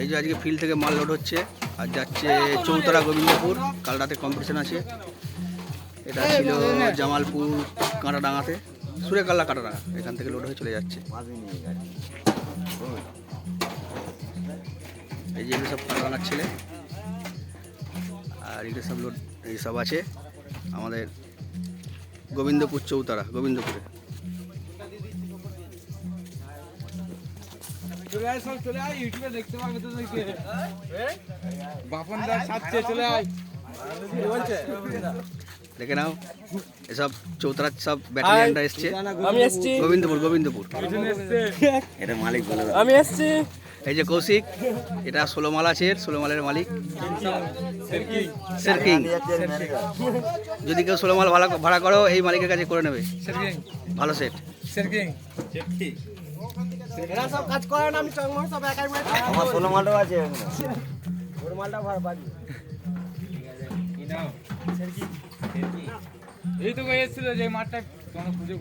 এই যে আজকে ফিল্ড থেকে মাল লোড হচ্ছে আর যাচ্ছে চৌতলা গোবিন্দপুর। কাল রাতে কম্পিটিশন আছে। এটা ছিল জামালপুর কাঁটাডাঙ্গাতে। সুরেকাল্লা কাঁটাডাঙ্গা এখান থেকে লোড হয়ে চলে যাচ্ছে। এই যে এগুলো সব কাঁটাডাঙ্গার ছেলে। আর এগুলো সব লোড এই সব আছে। আমাদের গোবিন্দপুর চৌতারা গোবিন্দপুরে। চলে সব চলে আয় ইউটিউবে দেখতে পাবে তোদেরকে বাপন দা সাথে চলে আয়। দেখে নাও এসব চৌতারার সব ব্যাটালিয়ানরা এসছে। আমি এসছি। গোবিন্দপুর গোবিন্দপুর। পিছনে এসছে। আমি এসছি। এই যে কৌশিক এটা ষোলো মাল আছে এর, ষোলো মালের মালিক সের কিং। যদি কেউ ষোলো মাল ভাড়া ভাড়া করো এই মালিকের কাছে করে নেবে। ভালো সেট সেরকিং এরা সব কাজ করে না আমি চংমর সব একাই মারি আমার ষোলো মালটাও আছে ওর মালটা ভাড়া এই তো এসেছিল যে মাঠটা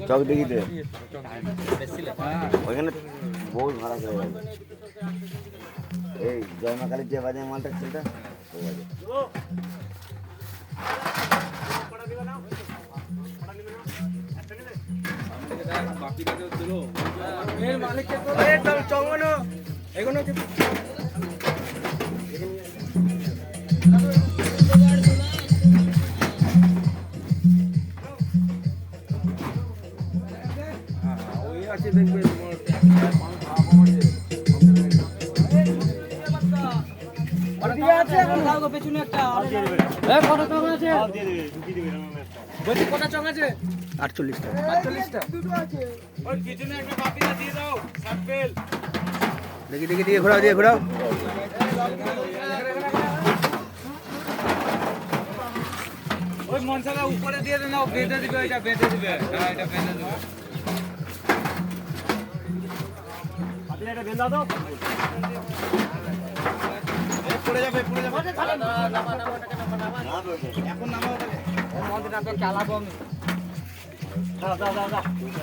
চক হ্যাঁ ওইখানে বহুত ভাড়া করে এই জয়মা কালীর যে বাজে মালটা সেটা ওই বাজে। চংমনো এগুলো আছে দেখবে পেছনে একটা কত চং আছে বলছি কটা চং আছে আটচল্লিশটা। আটচল্লিশটা। দাও দেখি দেখি দিয়ে ঘোরাও দিয়ে ঘোরাও। ওই মনসালা উপরে দিয়ে দে না ও বেঁধে দিবে এটা বেঁধে দিবে। হ্যাঁ এটা বেঁধে দিবে পড়ে যাবে পড়ে যাবে। এখন নামাও খেলাবো আমি। 走走走走。